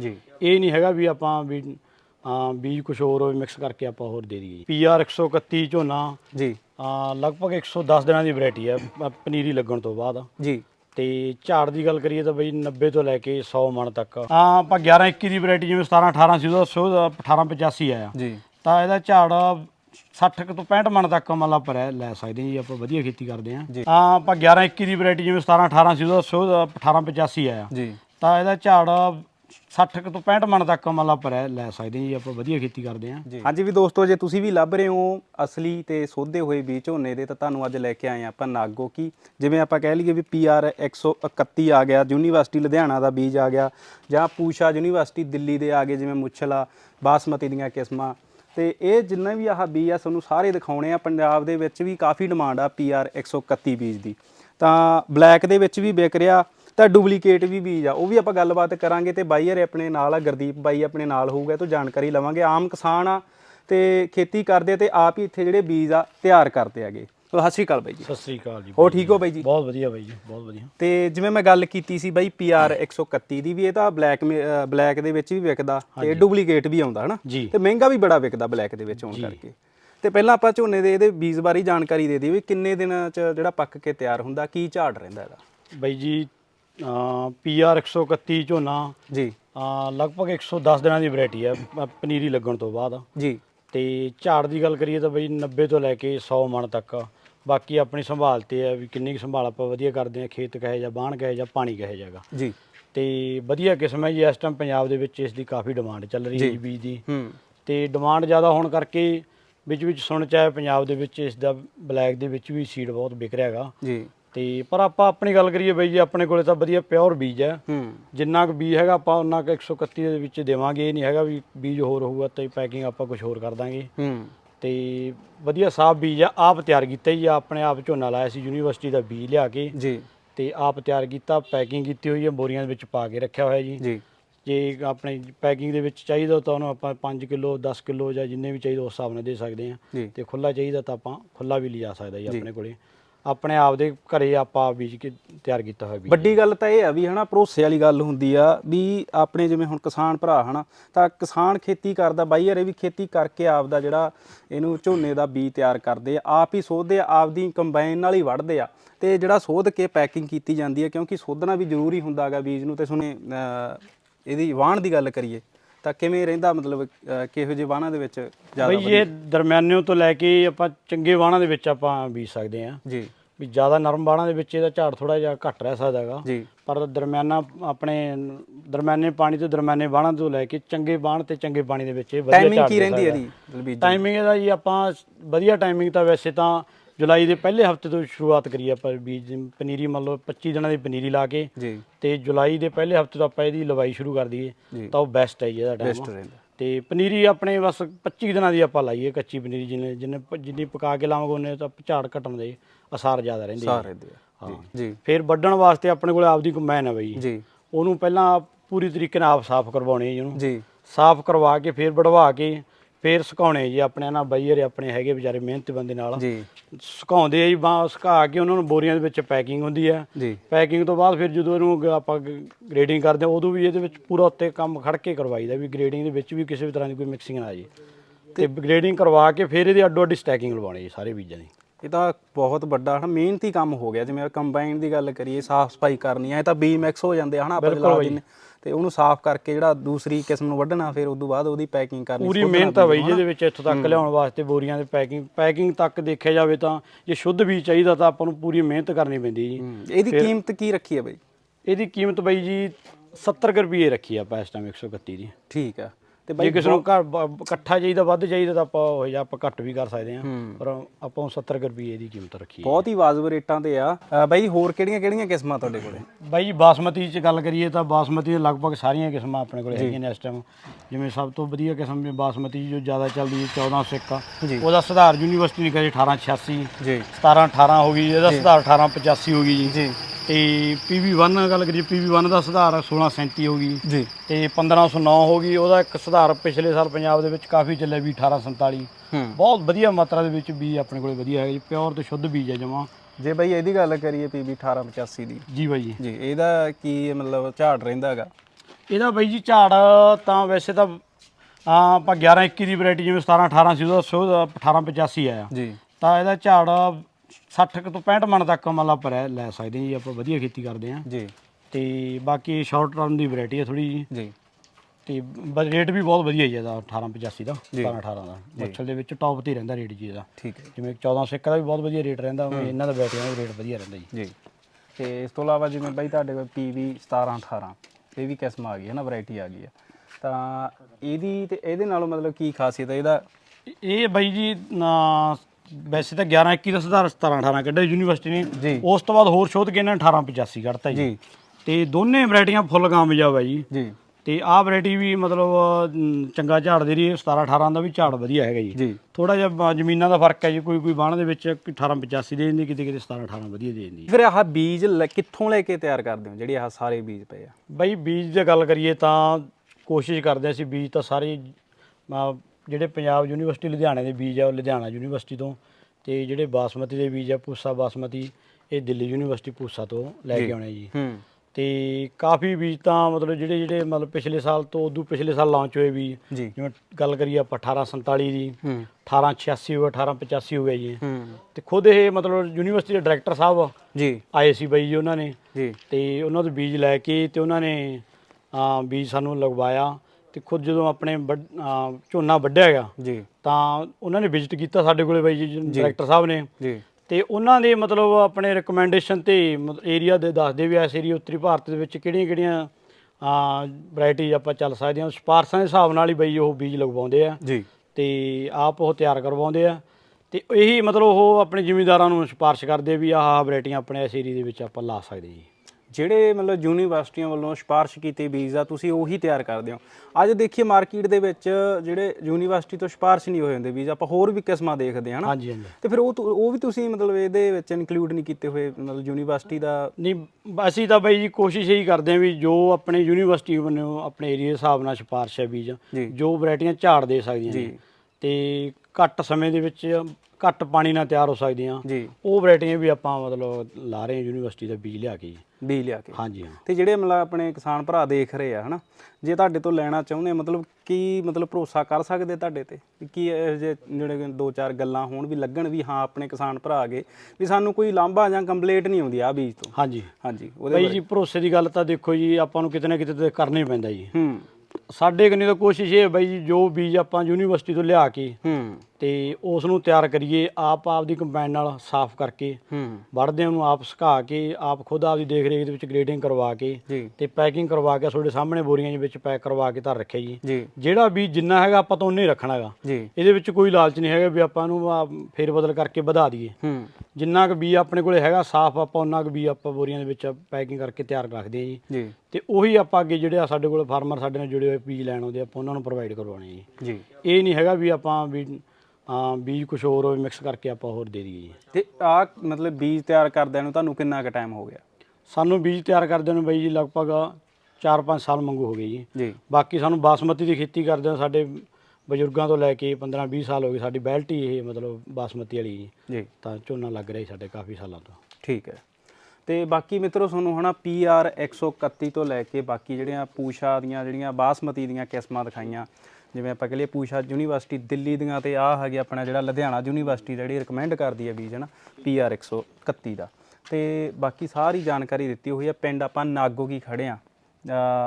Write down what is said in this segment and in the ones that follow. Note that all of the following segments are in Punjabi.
ਜੀ। ਇਹ ਨਹੀਂ ਹੈਗਾ ਵੀ ਆਪਾਂ ਵੀ ਹਾਂ ਬੀਜ ਕੁਝ ਹੋਰ ਹੋਵੇ ਮਿਕਸ ਕਰਕੇ ਆਪਾਂ ਹੋਰ ਦੇ ਦਈਏ ਪੀਆਰ 131 ਝੋਨਾ। ਜੀ। ਅਹ ਲਗਭਗ 110 ਦਿਨਾਂ ਦੀ ਵੈਰਾਈਟੀ ਹੈ ਪਨੀਰੀ ਲੱਗਣ ਤੋਂ ਬਾਅਦ। ਜੀ। ਤੇ ਝਾੜ ਦੀ ਗੱਲ ਕਰੀਏ ਤਾਂ ਬਈ 90 ਤੋਂ ਲੈ ਕੇ 100 ਮਣ ਤੱਕ। ਹਾਂ ਆਪਾਂ 11 21 ਦੀ ਵੈਰਾਈਟੀ ਜਿਵੇਂ 17 18 ਸੀ ਉਹਦਾ ਸੋ 18 85 ਆਇਆ। ਜੀ। ਤਾਂ ਇਹਦਾ ਝਾੜ 60 ਕੁ ਤੋਂ 65 ਮਣ ਤੱਕ ਆਪਾਂ ਰਹਿ- ਲੈ ਸਕਦੇ ਹਾਂ ਜੀ ਆਪਾਂ ਵਧੀਆ ਖੇਤੀ ਕਰਦੇ ਹਾਂ। ਜੀ। ਹਾਂ ਆਪਾਂ 11 21 ਦੀ ਵੈਰਾਈਟੀ ਜਿਵੇਂ 17 18 ਸੀ ਉਹਦਾ ਸੋ 18 85 ਆਇਆ। ਜੀ। ਤਾਂ ਇਹਦਾ ਝਾੜ 60 ਕੁ ਤੋਂ 65 ਮਣ ਤੱਕ ਮੰਨ ਲਾ ਆਪਾਂ ਰਹਿ- ਲੈ ਸਕਦੇ ਹਾਂ ਜੀ, ਆਪਾਂ ਵਧੀਆ ਖੇਤੀ ਕਰਦੇ ਹਾਂ। ਹਾਂਜੀ ਵੀ ਦੋਸਤੋ, ਜੇ ਤੁਸੀਂ ਵੀ ਲੱਭ ਰਹੇ ਹੋ ਅਸਲੀ ਤੇ ਸੋਧੇ ਹੋਏ ਬੀਜ ਝੋਨੇ ਦੇ, ਤਾਂ ਤੁਹਾਨੂੰ ਅੱਜ ਲੈ ਕੇ ਆਏ ਹਾਂ ਆਪਾਂ ਨਾਗੋ ਕੀ ਜਿਵੇਂ ਆਪਾਂ ਕਹਿ ਲਈਏ ਵੀ ਪੀਆਰ 131 ਆ ਗਿਆ, ਯੂਨੀਵਰਸਿਟੀ ਲੁਧਿਆਣਾ ਦਾ ਬੀਜ ਆ ਗਿਆ, ਜਾਂ ਪੂਸ਼ਾ ਯੂਨੀਵਰਸਿਟੀ ਦਿੱਲੀ ਦੇ ਆ ਗਏ, ਜਿਵੇਂ ਮੁੱਛਲਾ, ਬਾਸਮਤੀ ਦੀਆਂ ਕਿਸਮਾਂ। ਤੇ ਇਹ ਜਿੰਨਾ ਵੀ ਆਹ ਬੀਜ ਆ, ਤੁਹਾਨੂੰ ਸਾਰੇ ਦਿਖਾਉਣੇ ਆ, ਪੰਜਾਬ ਦੇ ਵਿੱਚ ਵੀ ਕਾਫੀ ਡਿਮਾਂਡ ਆ ਪੀਆਰ 131 ਬੀਜ ਦੀ। ਤਾਂ ਬਲੈਕ ਦੇ ਵਿੱਚ ਵੀ ਵਿਕ ਰਿਹਾ ਤਾਂ ਡੁਪਲੀਕੇਟ ਵੀ ਬੀਜ ਆ ਉਹ ਵੀ ਆਪਾਂ ਗੱਲਬਾਤ ਕਰਾਂਗੇ ਤੇ ਬਾਈ ਹਰੇ ਆਪਣੇ ਨਾਲ ਆ ਗੁਰਦੀਪ ਬਾਈ ਆਪਣੇ ਨਾਲ ਹੋਊਗਾ ਤੋਂ ਜਾਣਕਾਰੀ ਲਵਾਂਗੇ। ਆਮ ਕਿਸਾਨ ਆ ਤੇ ਖੇਤੀ ਕਰਦੇ ਤੇ ਆਪ ਹੀ ਇੱਥੇ ਜਿਹੜੇ ਬੀਜ ਆ ਤਿਆਰ ਕਰਦੇ ਆਗੇ ਸੋ ਸਤਿ ਸ਼੍ਰੀ ਅਕਾਲ ਬਾਈ ਜੀ। ਸਤਿ ਸ੍ਰੀ ਅਕਾਲ ਜੀ ਹੋ ਠੀਕ ਹੋ ਬਾਈ ਜੀ? ਬਹੁਤ ਵਧੀਆ ਬਾਈ ਜੀ ਬਹੁਤ ਵਧੀਆ। ਤੇ ਜਿਵੇਂ ਮੈਂ ਗੱਲ ਕੀਤੀ ਸੀ ਬਾਈ ਪੀਆਰ 131 ਦੀ ਵੀ ਇਹ ਤਾਂ ਬਲੈਕ ਬਲੈਕ ਦੇ ਵਿੱਚ ਵੀ ਵਿਕਦਾ ਤੇ ਡੁਪਲੀਕੇਟ ਵੀ ਆਉਂਦਾ ਹਨਾ? ਤੇ ਮਹਿੰਗਾ ਵੀ ਬੜਾ ਵਿਕਦਾ ਬਲੈਕ ਦੇ ਵਿੱਚ ਆਉਣ ਕਰਕੇ। ਤੇ ਪਹਿਲਾਂ ਆਪਾਂ ਝੋਨੇ ਦੇ ਇਹਦੇ ਬੀਜ ਬਾਰੇ ਜਾਣਕਾਰੀ ਦੇ ਦਈਏ ਵੀ ਕਿੰਨੇ ਦਿਨਾਂ ਚ ਜਿਹੜਾ ਪੱਕ ਕੇ ਤਿਆਰ ਹੁੰਦਾ ਕੀ ਝਾੜ ਰਹਿੰਦਾ ਇਹਦਾ? ਬਾਈ ਜੀ ਪੀਆਰ 131 ਝੋਨਾ। ਜੀ। ਲਗਭਗ 110 ਦਿਨਾਂ ਦੀ ਵੈਰਾਈਟੀ ਹੈ ਪਨੀਰੀ ਲੱਗਣ ਤੋਂ ਬਾਅਦ। ਜੀ। ਤੇ ਝਾੜ ਦੀ ਗੱਲ ਕਰੀਏ ਤਾਂ ਬਈ 90 ਤੋਂ ਲੈ ਕੇ 100 ਮਣ ਤੱਕ। ਬਾਕੀ ਆਪਣੀ ਸੰਭਾਲ ਤੇ ਹੈ ਵੀ ਕਿੰਨੀ ਕੁ ਸੰਭਾਲ ਆਪਾਂ ਵਧੀਆ ਕਰਦੇ ਆ ਖੇਤ ਕਹੇ ਜਾਂ ਬਾਣ ਕਹੇ ਜਾਂ ਪਾਣੀ ਕਹੇ ਜਾਗਾ। ਜੀ। ਤੇ ਵਧੀਆ ਕਿਸਮ ਹੈ ਜੀ ਇਸ ਟਾਈਮ ਪੰਜਾਬ ਦੇ ਵਿੱਚ ਇਸ ਦੀ ਕਾਫੀ ਡਿਮਾਂਡ ਚੱਲ ਰਹੀ ਹੈ ਜੀ। ਬੀਜ ਦੀ। ਹੂੰ। ਤੇ ਡਿਮਾਂਡ ਜ਼ਿਆਦਾ ਹੋਣ ਕਰਕੇ ਵਿੱਚ ਵਿੱਚ ਸੁਣ ਚਾਹੇ ਪੰਜਾਬ ਦੇ ਵਿੱਚ ਇਸ ਦਾ ਬਲੈਕ ਦੇ ਵਿੱਚ ਵੀ ਸੀਡ ਬਹੁਤ ਵਿਕ ਰਿਹਾ ਹੈਗਾ। ਜੀ। ਤੇ ਪਰ ਆਪਾਂ ਆਪਣੀ ਗੱਲ ਕਰੀਏ ਬਈ ਜੀ ਆਪਣੇ ਕੋਲੇ ਤਾਂ ਵਧੀਆ ਪਿਓਰ ਬੀਜ ਹੈ। ਹੂੰ। ਜਿੰਨਾ ਕੁ ਬੀਜ ਹੈਗਾ ਆਪਾਂ ਉਹਨਾਂ ਕੁ 131 ਦੇ ਵਿੱਚ ਦੇਵਾਂਗੇ। ਇਹ ਨਹੀਂ ਹੈਗਾ ਵੀ ਬੀਜ ਹੋਰ ਹੋਊਗਾ ਤੇ ਪੈਕਿੰਗ ਆਪਾਂ ਕੁਝ ਹੋਰ ਕਰ ਦਾਂਗੇ। ਹੂੰ। ਤੇ ਵਧੀਆ ਸਾਫ਼ ਬੀਜ ਆ। ਆਪ ਤਿਆਰ ਕੀਤਾ ਜੀ ਆਪਣੇ ਆਪ ਝੋਨਾ ਲਾਇਆ ਸੀ ਯੂਨੀਵਰਸਿਟੀ ਦਾ ਬੀਜ ਲਿਆ ਕੇ। ਜੀ। ਤੇ ਆਪ ਤਿਆਰ ਕੀਤਾ ਪੈਕਿੰਗ ਕੀਤੀ ਹੋਈ ਹੈ ਬੋਰੀਆਂ ਦੇ ਵਿੱਚ ਪਾ ਕੇ ਰੱਖਿਆ ਹੋਇਆ ਜੀ। ਜੀ। ਜੇ ਆਪਣੇ ਪੈਕਿੰਗ ਦੇ ਵਿੱਚ ਚਾਹੀਦਾ ਤਾਂ ਉਹਨੂੰ ਆਪਾਂ 5 ਕਿਲੋ 10 ਕਿਲੋ ਜਾਂ ਜਿੰਨੇ ਵੀ ਚਾਹੀਦਾ ਉਸ ਹਿਸਾਬ ਨਾਲ ਦੇ ਸਕਦੇ ਹਾਂ ਜੀ। ਤੇ ਖੁੱਲਾ ਚਾਹੀਦਾ ਤਾਂ ਆਪਾਂ ਖੁੱਲਾ ਵੀ ਲਿਜਾ ਸਕਦਾ ਜੀ। ਆਪਣੇ ਕੋਲੇ। ਆਪਣੇ ਆਪ ਦੇ ਘਰੇ ਆਪਾਂ ਬੀਜ ਕੇ ਤਿਆਰ ਕੀਤਾ ਹੋਇਆ ਬੀਜ। ਵੱਡੀ ਗੱਲ ਤਾਂ ਇਹ ਆ ਵੀ ਹਨਾ, ਭਰੋਸੇ ਵਾਲੀ ਗੱਲ ਹੁੰਦੀ ਆ ਵੀ ਆਪਣੇ ਜਿਵੇਂ ਹੁਣ ਕਿਸਾਨ ਭਰਾ ਹਨਾ, ਤਾਂ ਕਿਸਾਨ ਖੇਤੀ ਕਰਦਾ, ਬਾਈ ਇਹ ਵੀ ਖੇਤੀ ਕਰਕੇ ਆਪ ਦਾ ਜਿਹੜਾ ਇਹਨੂੰ ਝੋਨੇ ਦਾ ਬੀਜ ਤਿਆਰ ਕਰਦੇ ਆ, ਆਪ ਹੀ ਸੋਧਦੇ ਆ ਆਪ ਦੀ ਕੰਬਾਈਨ ਨਾਲ ਹੀ ਵੱਢਦੇ ਆ, ਤੇ ਜਿਹੜਾ ਸੋਧ ਕੇ ਪੈਕਿੰਗ ਕੀਤੀ ਜਾਂਦੀ ਹੈ ਕਿਉਂਕਿ ਸੋਧਣਾ ਵੀ ਜ਼ਰੂਰੀ ਹੁੰਦਾ ਹੈਗਾ ਬੀਜ ਨੂੰ, ਤੇ ਸੁਣੇ ਇਹਦੀ ਵਾਹਣ ਦੀ ਗੱਲ ਕਰੀਏ। ਤਾਂ ਕਿਵੇਂ ਰਹਿੰਦਾ ਮਤਲਬ ਅਹ, ਕਿਹੋ ਜਿਹੇ ਵਾਹਣਾਂ ਦੇ ਵਿੱਚ ਜ਼ਿਆਦਾ ਬਈ ਇਹ ਦਰਮਿਆਨਿਓਂ ਤੋਂ ਲੈ ਕੇ ਆਪਾਂ ਚੰਗੇ ਵਾਹਣਾਂ ਦੇ ਵਿੱਚ ਆਪਾਂ ਬੀਜ ਸਕਦੇ ਹਾਂ ਜੀ ਵੀ ਜ਼ਿਆਦਾ ਨਰਮ ਵਾਹਣਾਂ ਦੇ ਵਿੱਚ ਇਹਦਾ ਝਾੜ ਥੋੜਾ ਜਿਹਾ ਘੱਟ ਰਹਿ ਸਕਦਾ ਹੈਗਾ ਜੀ ਪਰ ਦਰਮਿਆਨਾ ਆਪਣੇ ਦਰਮਿਆਨੇ ਪਾਣੀ ਤੋਂ ਦਰਮਿਆਨੇ ਬਾਣਾਂ ਤੋਂ ਲੈ ਕੇ ਚੰਗੇ ਬਾਣ ਤੇ ਚੰਗੇ ਪਾਣੀ ਦੇ ਵਿੱਚ ਇਹ ਵਧੀਆ ਟਾਈਮਿੰਗ ਝਾੜ ਕੀ ਦੇ ਰਹਿੰਦੀ ਹੈ ਸਕਦਾ। ਇਹਦੀ ਮਤਲਬ ਬੀਜ ਦੀ? ਟਾਈਮਿੰਗ ਇਹਦਾ ਜੀ ਆਪਾਂ ਵਧੀਆ ਟਾਈਮਿੰਗ ਤਾਂ ਵੈਸੇ ਤਾਂ ਜੁਲਾਈ ਦੇ ਪਹਿਲੇ ਹਫ਼ਤੇ ਤੋਂ ਸ਼ੁਰੂਆਤ ਕਰੀਏ ਆਪਾਂ ਬੀਜ ਪਨੀਰੀ ਮੰਨ ਲਓ 25 ਦਿਨਾਂ ਦੀ ਪਨੀਰੀ ਲਾ ਕੇ ਜੀ। ਤੇ ਜੁਲਾਈ ਦੇ ਪਹਿਲੇ ਹਫ਼ਤੇ ਤੋਂ ਆਪਾਂ ਇਹਦੀ ਲਵਾਈ ਸ਼ੁਰੂ ਕਰ ਦਈਏ ਤਾਂ ਉਹ ਬੈਸਟ ਹੈ ਜੀ ਇਹਦਾ ਬੈਸਟ ਟਾਈਮ ਰਹਿੰਦਾ। ਤੇ ਪਨੀਰੀ ਆਪਣੇ ਬਸ 25 ਦਿਨਾਂ ਦੀ ਆਪਾਂ ਲਾਈਏ ਕੱਚੀ ਪਨੀਰੀ ਜਿੰਨੇ ਜਿੰਨੇ ਜਿੰਨੀ ਪਕਾ ਕੇ ਲਾਵਾਂਗੇ ਉਹਨੇ ਤਾਂ ਝਾੜ ਘਟਣ ਦੇ ਅਸਾਰ ਜ਼ਿਆਦਾ ਰਹਿੰਦੇ ਆ। ਸਾਰੇ ਦੇ। ਜੀ ਜੀ। ਫਿਰ ਵੱਢਣ ਵਾਸਤੇ ਆਪਣੇ ਕੋਲੇ ਆਪਦੀ ਕੰਬਾਈਨ ਹੈ ਬਈ। ਜੀ। ਉਹਨੂੰ ਪਹਿਲਾਂ ਪੂਰੀ ਤਰੀਕੇ ਨਾਲ ਆਪ ਸਾਫ਼ ਕਰਵਾਉਣੇ ਜੀ ਉਹਨੂੰ। ਜੀ। ਸਾਫ਼ ਕਰਵਾ ਕੇ ਫਿਰ ਵਢਵਾ ਕੇ ਫਿਰ ਸੁਕਾਉਣੇ ਜੀ ਆਪਣੇ ਨਾਲ ਬਈਰੇ ਆਪਣੇ ਹੈਗੇ ਵਿਚਾਰੇ ਮਿਹਨਤੀ ਬੰਦੇ ਨਾਲ। ਜੀ। ਸੁਕਾਉਂਦੇ ਆ ਜੀ ਬਾਹ ਸੁਕਾ ਕੇ ਉਹਨਾਂ ਨੂੰ ਬੋਰੀਆਂ ਦੇ ਵਿੱਚ ਪੈਕਿੰਗ ਹੁੰਦੀ ਹੈ ਜੀ। ਪੈਕਿੰਗ ਤੋਂ ਬਾਅਦ ਫਿਰ ਜਦੋਂ ਇਹਨੂੰ ਆਪਾਂ ਗ੍ਰੇਡਿੰਗ ਕਰਦੇ ਹਾਂ ਉਦੋਂ ਵੀ ਇਹਦੇ ਵਿੱਚ ਪੂਰਾ ਉੱਤੇ ਕੰਮ ਖੜ ਕੇ ਕਰਵਾਈਦਾ ਵੀ ਗ੍ਰੇਡਿੰਗ ਦੇ ਵਿੱਚ ਵੀ ਕਿਸੇ ਵੀ ਤਰ੍ਹਾਂ ਦੀ ਕੋਈ ਮਿਕਸਿੰਗ ਨਾ ਆ ਜੇ ਤੇ ਗ੍ਰੇਡਿੰਗ ਕਰਵਾ ਕੇ ਫਿਰ ਇਹਦੀ ਅੱਡੋ ਅੱਡੀ ਸਟੈਕਿੰਗ ਲਵਾਉਣੀ ਜੀ ਸਾਰੇ ਬੀਜਾਂ ਦੀ। ਇਹ ਤਾਂ ਬਹੁਤ ਵੱਡਾ ਹਨਾ ਮਿਹਨਤੀ ਕੰਮ ਹੋ ਗਿਆ। ਜਿਵੇਂ ਕੰਬਾਈਨ ਦੀ ਗੱਲ ਕਰੀਏ ਸਾਫ਼ ਸਫ਼ਾਈ ਕਰਨੀ ਹੈ ਤਾਂ ਬੀ ਮਿਕਸ ਹੋ ਜਾਂਦੇ ਹਨਾ ਆਪਾਂ ਲਾ ਦਿੰਦੇ ਤੇ ਉਹਨੂੰ ਸਾਫ਼ ਕਰਕੇ ਜਿਹੜਾ ਦੂਸਰੀ ਕਿਸਮ ਨੂੰ ਵੱਢਣਾ ਫਿਰ ਉਸ ਤੋਂ ਬਾਅਦ ਉਹਦੀ ਪੈਕਿੰਗ ਕਰਨੀ ਪੂਰੀ ਮਿਹਨਤ ਆ ਬਈ ਜਿਹਦੇ ਵਿੱਚ ਇੱਥੋਂ ਤੱਕ ਲਿਆਉਣ ਵਾਸਤੇ ਬੋਰੀਆਂ ਦੇ ਪੈਕਿੰਗ ਪੈਕਿੰਗ ਤੱਕ ਦੇਖਿਆ ਜਾਵੇ ਤਾਂ ਜੇ ਸ਼ੁੱਧ ਬੀਜ ਚਾਹੀਦਾ ਤਾਂ ਆਪਾਂ ਨੂੰ ਪੂਰੀ ਮਿਹਨਤ ਕਰਨੀ ਪੈਂਦੀ ਜੀ। ਇਹਦੀ ਕੀਮਤ ਕੀ ਰੱਖੀ ਹੈ ਬਈ? ਇਹਦੀ ਕੀਮਤ ਬਈ ਜੀ 70 ਕੁ ਰੁਪਏ ਰੱਖੀ ਆ ਆਪਾਂ ਇਸ ਟਾਈਮ 131 ਦੀ। ਠੀਕ ਆ। ਤੇ ਜੇ ਬਈ ਕਿਸੇ ਨੂੰ ਘਰ ਬ- ਇਕੱਠਾ ਚਾਹੀਦਾ ਵੱਧ ਚਾਹੀਦਾ ਤਾਂ ਆਪਾਂ ਉਹ ਜਿਹਾ ਆਪਾਂ ਘੱਟ ਵੀ ਕਰ ਸਕਦੇ ਹਾਂ। ਪਰ ਆਪਾਂ ਨੂੰ 70 ਕੁ ਰੁਪਏ ਦੀ ਕੀਮਤ ਰੱਖੀ ਹੈ। ਬਹੁਤ ਹੀ ਵਾਜਬ ਰੇਟਾਂ ਤੇ ਆ। ਅ, ਬਾਈ ਹੋਰ ਕਿਹੜੀਆਂ ਕਿਹੜੀਆਂ ਕਿਸਮਾਂ ਤੁਹਾਡੇ ਕੋਲੇ? ਬਾਈ ਜੀ ਬਾਸਮਤੀ ਚ ਗੱਲ ਕਰੀਏ ਤਾਂ ਬਾਸਮਤੀ ਦੇ ਲਗਭਗ ਸਾਰੀਆਂ ਕਿਸਮਾਂ ਆਪਣੇ ਕੋਲ ਹੈਗੀਆਂ ਨੇ ਇਸ ਟਾਈਮ ਜਿਵੇਂ ਸਭ ਤੋਂ ਵਧੀਆ ਕਿਸਮ ਹੈ ਬਾਸਮਤੀ ਜੋ ਜ਼ਿਆਦਾ ਚੱਲਦੀ ਹੈ 1401 ਜੀ। ਉਹਦਾ ਸੁਧਾਰ ਯੂਨੀਵਰਸਿਟੀ ਨੇ ਕਰੀ 1886 ਜੀ। 17 18 ਹੋ ਗਈ ਇਹਦਾ ਸੁਧਾਰ 1885 ਹੋ ਗਈ ਜੀ। ਜੀ। ਤੇ PV1 ਨਾਲ ਗੱਲ ਕਰੀਏ PV1 ਦਾ ਸੁਧਾਰ 1637 ਹੋ ਗਈ। ਜੀ। ਤੇ 1509 ਹੋ ਗਈ ਉਹਦਾ ਇੱਕ ਸੁਧਾਰ ਪਿਛਲੇ ਸਾਲ ਪੰਜਾਬ ਦੇ ਵਿੱਚ ਕਾਫੀ ਚੱਲਿਆ ਵੀ 1847 ਹੂੰ। ਬਹੁਤ ਵਧੀਆ ਮਾਤਰਾ ਦੇ ਵਿੱਚ ਬੀਜ ਆਪਣੇ ਕੋਲੇ ਵਧੀਆ ਹੈ ਜੀ ਪਿਓਰ ਤੇ ਸ਼ੁੱਧ ਬੀਜ ਹੈ ਜਮਾ। ਜੇ ਬਈ ਇਹਦੀ ਗੱਲ ਕਰੀਏ ਪੀਬੀ 1885 ਦੀ। ਜੀ ਬਾਈ ਜੀ। ਜੀ ਇਹਦਾ ਕੀ ਮਤਲਬ ਝਾੜ ਰਹਿੰਦਾ ਹੈਗਾ? ਇਹਦਾ ਬਾਈ ਜੀ ਝਾੜ ਤਾਂ ਵੈਸੇ ਤਾਂ ਆਪਾਂ 11 21 ਦੀ ਵੈਰਾਈਟੀ ਜਿਵੇਂ 17 18 ਸੀ ਉਹਦਾ ਸੋ 18 85 ਆਇਆ। ਜੀ। ਤਾਂ ਇਹਦਾ ਝਾੜ 60 ਕੁ ਤੋਂ 65 ਮਣ ਤੱਕ ਮਤਲਬ ਆਪਾਂ ਰਹਿ- ਲੈ ਸਕਦੇ ਹਾਂ ਜੀ ਆਪਾਂ ਵਧੀਆ ਖੇਤੀ ਕਰਦੇ ਹਾਂ। ਜੀ। ਤੇ ਬਾਕੀ ਸ਼ਾਰਟ ਟਰਮ ਦੀ ਵੈਰਾਈਟੀ ਹੈ ਥੋੜੀ ਜੀ ਜੀ। ਤੇ ਬ- ਰੇਟ ਵੀ ਬਹੁਤ ਵਧੀਆ ਜੀ ਇਹਦਾ 18 85 ਦਾ ਜੀ। 17 18 ਦਾ। ਮੱਛਲ ਦੇ ਵਿੱਚ ਟੌਪ ਤੇ ਹੀ ਰਹਿੰਦਾ ਰੇਟ ਜੀ ਇਹਦਾ। ਠੀਕ ਹੈ। ਜਿਵੇਂ 14 ਸਿੱਕ ਦਾ ਵੀ ਬਹੁਤ ਵਧੀਆ ਰੇਟ ਰਹਿੰਦਾ ਉਵੇਂ ਇਹਨਾਂ ਦਾ ਬੈਟਰੀਆਂ ਦਾ ਰੇਟ ਵਧੀਆ ਰਹਿੰਦਾ ਜੀ। ਜੀ। ਤੇ ਇਸ ਤੋਂ ਇਲਾਵਾ ਜਿਵੇਂ ਬਾਈ ਤੁਹਾਡੇ ਕੋਲ PV 17 18 ਇਹ ਵੀ ਕਿਸਮ ਆ ਗਈ ਹੈ ਨਾ ਵੈਰਾਈਟੀ ਆ ਗਈ ਹੈ ਤਾਂ ਇਹਦੀ ਤੇ ਇਹਦੇ ਨਾਲੋਂ ਮਤਲਬ ਕੀ ਖਾਸੀਅਤ ਹੈ ਇਹਦਾ ਇਹ ਬਾਈ ਜੀ ਨਾ ਵੈਸੇ ਤਾਂ 11 21 ਦਾ ਸੁਧਾਰ 17 18 ਕੱਢਿਆ ਯੂਨੀਵਰਸਿਟੀ ਨੇ। ਜੀ। ਉਸ ਤੋਂ ਬਾਅਦ ਹੋਰ ਸ਼ੋਧ ਕੇ ਇਹਨਾਂ ਨੇ? 18 85 ਕੱਢਤਾ ਜੀ। ਜੀ। ਤੇ ਦੋਨੇ ਵੈਰਾਈਟੀਆਂ ਫੁੱਲ ਕਾਮਯਾਬ ਹੈ ਜੀ। ਜੀ। ਤੇ ਆਹ ਵੈਰਾਈਟੀ ਵੀ ਮਤਲਬ ਅਮ, ਚੰਗਾ ਝਾੜ ਦੇ ਰਹੀ ਹੈ। 17 18 ਦਾ ਵੀ ਝਾੜ ਵਧੀਆ ਹੈਗਾ ਜੀ। ਜੀ। ਥੋੜਾ ਜਿਹਾ ਬ- ਜ਼ਮੀਨਾਂ ਦਾ ਫ਼ਰਕ ਹੈ ਜੀ। ਕੋਈ ਕੋਈ ਬਾਣ ਦੇ ਵਿੱਚ 18 85 ਦੇ ਦਿੰਦੀ ਕਿਤੇ ਕਿਤੇ 17 18 ਵਧੀਆ ਦੇ ਦਿੰਦੀ ਫਿਰ ਆਹ ਬੀਜ ਲੈ- ਕਿੱਥੋਂ ਲੈ ਕੇ ਤਿਆਰ ਕਰਦੇ ਹੋ? ਜਿਹੜੇ ਆਹ ਸਾਰੇ ਬੀਜ ਪਏ ਆ? ਬਈ ਬੀਜ ਦੀ ਗੱਲ ਕਰੀਏ ਤਾਂ ਕੋਸ਼ਿਸ਼ ਕਰਦੇ ਅਸੀਂ ਬੀਜ ਤਾਂ ਸਾਰੇ ਅਮ, ਜਿਹੜੇ ਪੰਜਾਬ ਯੂਨੀਵਰਸਿਟੀ ਲੁਧਿਆਣੇ ਦੇ ਬੀਜ ਆ ਉਹ ਲੁਧਿਆਣਾ ਯੂਨੀਵਰਸਿਟੀ ਤੋਂ ਤੇ ਜਿਹੜੇ ਬਾਸਮਤੀ ਦੇ ਬੀਜ ਆ ਪੂਸਾ ਬਾਸਮਤੀ ਇਹ ਦਿੱਲੀ ਯੂਨੀਵਰਸਿਟੀ ਪੂਸਾ ਤੋਂ ਲੈ ਕੇ ਆਉਣੇ ਜੀ। ਹੂੰ। ਤੇ ਕਾਫੀ ਬੀਜ ਤਾਂ ਮਤਲਬ ਜਿਹੜੇ ਜਿਹੜੇ ਮਤਲਬ ਪਿਛਲੇ ਸਾਲ ਤੋਂ ਉਦੋਂ ਪਿਛਲੇ ਸਾਲ ਲਾਂਚ ਹੋਏ ਵੀ ਜੀ। ਜਿਵੇਂ ਗੱਲ ਕਰੀਏ ਆਪਾਂ 1847 ਦੀ ਹੂੰ। 1886 ਹੋ ਗਿਆ 1885 ਹੋ ਗਿਆ ਜੀ। ਹੂੰ। ਤੇ ਖੁਦ ਇਹ ਮਤਲਬ ਯੂਨੀਵਰਸਿਟੀ ਦੇ ਡਾਇਰੈਕਟਰ ਸਾਹਿਬ ਜੀ। ਆਏ ਸੀ ਬਾਈ ਜੀ ਉਹਨਾਂ ਨੇ। ਜੀ। ਤੇ ਉਹਨਾਂ ਤੋਂ ਬੀਜ ਲੈ ਕੇ ਤੇ ਉਹਨਾਂ ਨੇ ਆ ਬੀਜ ਸਾਨੂੰ ਲਗਵਾਇਆ। ਤੇ ਖੁਦ ਜਦੋਂ ਆਪਣੇ ਵੱਢ- ਝੋਨਾ ਵੱਢਿਆ ਗਿਆ ਜੀ। ਤਾਂ ਉਹਨਾਂ ਨੇ ਵਿਜ਼ਿਟ ਕੀਤਾ ਸਾਡੇ ਕੋਲੇ ਬਾਈ ਜੀ ਡਾਇਰੈਕਟਰ ਸਾਹਿਬ ਨੇ। ਜੀ। ਤੇ ਉਹਨਾਂ ਦੇ ਮਤਲਬ ਆਪਣੇ ਰეკਮੈਂਡੇਸ਼ਨ ਤੇ ਏਰੀਆ ਦੇ ਦੱਸਦੇ ਵੀ ਇਸ ਏਰੀਆ ਉੱਤਰੀ ਭਾਰਤ ਦੇ ਵਿੱਚ ਕਿਹੜੀਆਂ ਕਿਹੜੀਆਂ ਆ ਵੈਰਾਈਟੀ ਆਪਾਂ ਚੱਲ ਸਕਦੇ ਹਾਂ। ਸਿਫਾਰਸ਼ਾਂ ਦੇ ਹਿਸਾਬ ਨਾਲ ਹੀ ਬਈ ਉਹ ਬੀਜ ਲਗਵਾਉਂਦੇ ਆ। ਜੀ। ਤੇ ਆਪ ਉਹ ਤਿਆਰ ਕਰਵਾਉਂਦੇ ਆ। ਤੇ ਇਹੀ ਮਤਲਬ ਉਹ ਆਪਣੇ ਜ਼ਿਮੀਂਦਾਰਾਂ ਨੂੰ ਸਿਫਾਰਿਸ਼ ਕਰਦੇ ਵੀ ਆਹ ਵੈਰਾਈਟੀਆਂ ਆਪਣੇ ਇਸ ਏਰੀਆ ਦੇ ਵਿੱਚ ਆਪਾਂ ਲਾ ਸਕਦੇ ਜੀ। ਜਿਹੜੇ ਮਤਲਬ ਯੂਨੀਵਰਸਿਟੀਆਂ ਵੱਲੋਂ ਸਿਫਾਰਿਸ਼ ਕੀਤੇ ਬੀਜ ਆ ਤੁਸੀਂ ਉਹੀ ਤਿਆਰ ਕਰਦੇ ਹੋ। ਅੱਜ ਦੇਖੀਏ ਮਾਰਕੀਟ ਦੇ ਵਿੱਚ ਜਿਹੜੇ ਯੂਨੀਵਰਸਿਟੀ ਤੋਂ ਸਿਫਾਰਿਸ਼ ਨਹੀਂ ਹੋਏ ਹੁੰਦੇ ਬੀਜ ਆਪਾਂ ਹੋਰ ਵੀ ਕਿਸਮਾਂ ਦੇਖਦੇ ਹਾਂ ਨਾ ਹਾਂਜੀ ਹਾਂਜੀ। ਤੇ ਫਿਰ ਉਹ ਤੁ- ਉਹ ਵੀ ਤੁਸੀਂ ਮਤਲਬ ਇਹਦੇ ਵਿੱਚ ਇਨਕਲੂਡ ਨਹੀਂ ਕੀਤੇ ਹੋਏ ਮਤਲਬ ਯੂਨੀਵਰਸਿਟੀ ਦਾ? ਨਹੀਂ ਅਸੀਂ ਤਾਂ ਬਾਈ ਜੀ ਕੋਸ਼ਿਸ਼ ਇਹੀ ਕਰਦੇ ਹਾਂ ਵੀ ਜੋ ਆਪਣੇ ਯੂਨੀਵਰਸਿਟੀ ਵੱਲੋਂ ਆਪਣੇ ਏਰੀਆ ਦੇ ਹਿਸਾਬ ਨਾਲ ਸਿਫਾਰਿਸ਼ ਹੈ ਬੀਜ ਜੀ। ਜੋ ਵੈਰਾਈਟੀਆਂ ਝਾੜ ਦੇ ਸਕਦੀਆਂ ਜੀ। ਨੇ ਤੇ ਘੱਟ ਸਮੇਂ ਦੇ ਵਿੱਚ ਘੱਟ ਪਾਣੀ ਨਾਲ ਤਿਆਰ ਹੋ ਸਕਦੀਆਂ। ਜੀ। ਉਹ ਵੈਰਾਈਟੀਆਂ ਵੀ ਆਪਾਂ ਮਤਲਬ ਲਾ ਰਹੇ ਹਾਂ ਯੂਨੀਵਰਸਿਟੀ ਦਾ ਬੀਜ ਲਿਆ ਕੇ। ਬੀਜ ਲਿਆ ਕੇ। ਹਾਂਜੀ ਹਾਂ। ਤੇ ਜਿਹੜੇ ਮਤਲਬ ਆਪਣੇ ਕਿਸਾਨ ਭਰਾ ਦੇਖ ਰਹੇ ਆ ਹਨਾ? ਜੇ ਤੁਹਾਡੇ ਤੋਂ ਲੈਣਾ ਚਾਹੁੰਦੇ ਮਤਲਬ ਕੀ ਮਤਲਬ ਭਰੋਸਾ ਕਰ ਸਕਦੇ ਤੁਹਾਡੇ ਤੇ? ਵੀ ਕੀ ਇਹ ਜੇ ਜਿਹੜੇ ਦੋ ਚਾਰ ਗੱਲਾਂ ਹੋਣ ਵੀ ਲੱਗਣ ਵੀ ਹਾਂ ਆਪਣੇ ਕਿਸਾਨ ਭਰਾ ਗਏ ਵੀ ਸਾਨੂੰ ਕੋਈ ਲਾਂਭਾ ਜਾਂ ਕੰਪਲੇਂਟ ਨਹੀਂ ਆਉਂਦੀ ਆ ਬੀਜ ਤੋਂ? ਹਾਂਜੀ। ਹਾਂਜੀ ਉਹਦੇ ਬਾਈ ਜੀ ਭਰੋਸੇ ਦੀ ਗੱਲ ਤਾਂ ਦੇਖੋ ਜੀ ਆਪਾਂ ਨੂੰ ਕਿਤੇ ਨਾ ਕਿਤੇ ਤੇ ਕਰਨਾ ਹੀ ਪੈਂਦਾ ਜੀ। ਹੂੰ। ਸਾਡੇ ਕੰਨੀ ਤਾਂ ਕੋਸ਼ਿਸ਼ ਇਹ ਹੈ ਬਾਈ ਜੀ ਜੋ ਬੀਜ ਆਪਾਂ ਯੂਨੀਵਰਸਿਟੀ ਤੋਂ ਲਿਆ ਕੇ ਹੂੰ। ਤੇ ਉਸ ਨੂੰ ਤਿਆਰ ਕਰੀਏ ਆਪ ਆਪ ਦੀ ਕੰਬਾਈਨ ਨਾਲ ਸਾਫ਼ ਕਰਕੇ ਹੂੰ। ਵੜਦੇ ਉਹਨੂੰ ਆਪ ਸੁਕਾ ਕੇ ਆਪ ਖੁਦ ਆਪਦੀ ਦੇਖ ਰੇਖ ਦੇ ਵਿੱਚ ਗ੍ਰੇਡਿੰਗ ਕਰਵਾ ਕੇ ਜੀ। ਤੇ ਪੈਕਿੰਗ ਕਰਵਾ ਕੇ ਤੁਹਾਡੇ ਸਾਹਮਣੇ ਬੋਰੀਆਂ ਦੇ ਵਿੱਚ ਪੈਕ ਕਰਵਾ ਕੇ ਧਰ ਰੱਖਿਆ ਜੀ। ਜੀ। ਜਿਹੜਾ ਬੀਜ ਜਿੰਨਾ ਹੈਗਾ ਆਪਾਂ ਤਾਂ ਉਨਾ ਹੀ ਰੱਖਣਾ ਹੈਗਾ। ਜੀ। ਇਹਦੇ ਵਿੱਚ ਕੋਈ ਲਾਲਚ ਨਹੀਂ ਹੈਗਾ ਵੀ ਆਪਾਂ ਨੂੰ ਫੇਰ ਬਦਲ ਕਰਕੇ ਵਧਾ ਦਈਏ। ਹੂੰ। ਜਿੰਨਾ ਕੁ ਬੀਜ ਆਪਣੇ ਕੋਲੇ ਹੈਗਾ ਸਾਫ਼ ਆਪਾਂ ਉਹਨਾਂ ਕੁ ਬੀਜ ਆਪਾਂ ਬੋਰੀਆਂ ਦੇ ਵਿੱਚ ਪੈਕਿੰਗ ਕਰਕੇ ਤਿਆਰ ਰੱਖਦੇ ਹਾਂ ਜੀ। ਜੀ। ਤੇ ਉਹੀ ਆਪਾਂ ਅੱਗੇ ਜਿਹੜੇ ਆ ਸਾਡੇ ਕੋਲ ਫਾਰਮਰ ਸਾਡੇ ਨਾਲ ਜੁੜੇ ਹੋਏ ਬੀਜ ਲੈਣ ਆਉਂਦੇ ਆਪਾਂ ਉਹਨਾਂ ਨੂੰ ਪ੍ਰੋਵਾਈਡ ਕਰਵਾਉਣੇ ਜੀ। ਜੀ। ਇਹ ਨਹੀਂ ਹੈਗਾ ਵੀ ਆਪਾਂ ਵੀ ਹਾਂ ਬੀਜ ਕੁਝ ਹੋਰ ਹੋਵੇ ਮਿਕਸ ਕਰਕੇ ਆਪਾਂ ਹੋਰ ਦੇ ਦਈਏ ਜੀ। ਤੇ ਆ ਮਤਲਬ ਬੀਜ ਤਿਆਰ ਕਰਦਿਆਂ ਨੂੰ ਤੁਹਾਨੂੰ ਕਿੰਨਾ ਕੁ ਟਾਈਮ ਹੋ ਗਿਆ? ਸਾਨੂੰ ਬੀਜ ਤਿਆਰ ਕਰਦੇ ਨੂੰ ਬਈ ਜੀ ਲਗਭਗ 4-5 ਸਾਲ ਮੰਗੂ ਹੋ ਗਏ ਜੀ। ਜੀ। ਬਾਕੀ ਸਾਨੂੰ ਬਾਸਮਤੀ ਦੀ ਖੇਤੀ ਕਰਦੇ ਹਾਂ ਸਾਡੇ ਬਜ਼ੁਰਗਾਂ ਤੋਂ ਲੈ ਕੇ 15-20 ਸਾਲ ਹੋ ਗਏ ਸਾਡੀ ਬੈਲਟ ਇਹ ਮਤਲਬ ਬਾਸਮਤੀ ਵਾਲੀ ਜੀ। ਤਾਂ ਝੋਨਾ ਲੱਗ ਰਿਹਾ ਸਾਡੇ ਕਾਫੀ ਸਾਲਾਂ ਤੋਂ। ਠੀਕ ਹੈ। ਤੇ ਬਾਕੀ ਮਿੱਤਰੋ ਤੁਹਾਨੂੰ ਹਨਾ PR 131 ਤੋਂ ਲੈ ਕੇ ਬਾਕੀ ਜਿਹੜੀਆਂ ਪੂਸ਼ਾ ਦੀਆਂ ਜਿਹੜੀਆਂ ਬਾਸਮਤੀ ਦੀਆਂ ਕਿਸਮਾਂ ਦਿਖਾਈਆਂ ਜਿਵੇਂ ਆਪਾਂ ਕਹ ਲਈਏ ਪੂਸ਼ਾ ਯੂਨੀਵਰਸਿਟੀ ਦਿੱਲੀ ਦੀਆਂ ਤੇ ਆਹ ਹੈਗੇ ਆਪਣਾ ਜਿਹੜਾ ਲੁਧਿਆਣਾ ਯੂਨੀਵਰਸਿਟੀ ਜਿਹੜੀ ਰეკਮੈਂਡ ਕਰਦੀ ਹੈ ਬੀਜ ਹਨਾ PR 131 ਦਾ। ਤੇ ਬਾਕੀ ਸਾਰੀ ਜਾਣਕਾਰੀ ਦਿੱਤੀ ਹੋਈ ਹੈ ਪਿੰਡ ਆਪਾਂ ਨਾਗੋ ਕੀ ਖੜੇ ਆ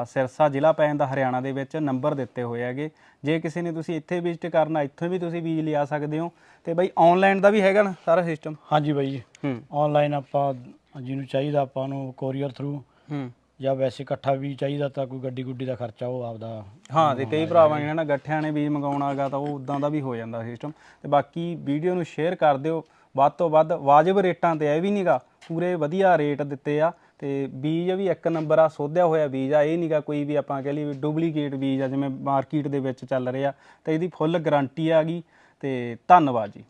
ਸਿਰਸਾ ਜ਼ਿਲ੍ਹਾ ਪੈ ਜਾਂਦਾ ਹਰਿਆਣਾ ਦੇ ਵਿੱਚ ਨੰਬਰ ਦਿੱਤੇ ਹੋਏ ਹੈਗੇ। ਜੇ ਕਿਸੇ ਨੇ ਤੁਸੀਂ ਇੱਥੇ ਵਿਜ਼ਿਟ ਕਰਨਾ ਇੱਥੋਂ ਵੀ ਤੁਸੀਂ ਬੀਜ ਲਿਆ ਸਕਦੇ ਹੋ। ਤੇ ਬਾਈ ਆਨਲਾਈਨ ਦਾ ਵੀ ਹੈਗਾ ਨਾ ਸਾਰਾ ਸਿਸਟਮ ਹਾਂਜੀ ਬਾਈ ਜੀ। ਹੂੰ। ਆਨਲਾਈਨ ਆਪਾਂ ਜਿਹਨੂੰ ਚਾਹੀਦਾ ਆਪਾਂ ਨੂੰ ਕੋਰੀਅਰ ਥਰੂ ਹੂੰ। ਜਾਂ ਵੈਸੇ ਇਕੱਠਾ ਵੀ ਚਾਹੀਦਾ ਤਾਂ ਕੋਈ ਗੱਡੀ ਗੁੱਡੀ ਦਾ ਖਰਚਾ ਉਹ ਆਪਦਾ ਹਾਂ ਤੇ ਕਈ ਭਰਾਵਾਂ ਨੇ ਨਾ ਗੱਠਿਆਂ ਨੇ ਬੀਜ ਮੰਗਾਉਣਾਗਾ ਤਾਂ ਉਹ ਉਦਾਂ ਦਾ ਵੀ ਹੋ ਜਾਂਦਾ ਸਿਸਟਮ ਤੇ ਬਾਕੀ ਵੀਡੀਓ ਨੂੰ ਸ਼ੇਅਰ ਕਰ ਦਿਓ। ਵੱਧ ਤੋਂ ਵੱਧ ਵਾਜਬ ਰੇਟਾਂ ਤੇ ਇਹ ਵੀ ਨਹੀਂਗਾ ਪੂਰੇ ਵਧੀਆ ਰੇਟ ਦਿੱਤੇ ਆ। ਤੇ ਬੀਜ ਵੀ ਇੱਕ ਨੰਬਰ ਆ, ਸੋਧਿਆ ਹੋਇਆ ਬੀਜ ਆ, ਇਹ ਨਹੀਂਗਾ ਕੋਈ ਵੀ ਆਪਾਂ ਕਹ ਲਈ ਡੁਪਲੀਕੇਟ ਬੀਜ ਆ, ਜਿਵੇਂ ਮਾਰਕੀਟ ਦੇ ਵਿੱਚ ਚੱਲ ਰਿਹਾ ਤੇ ਇਹਦੀ ਫੁੱਲ ਗਾਰੰਟੀ ਆ ਗਈ ਤੇ ਧੰਨਵਾਦ ਜੀ।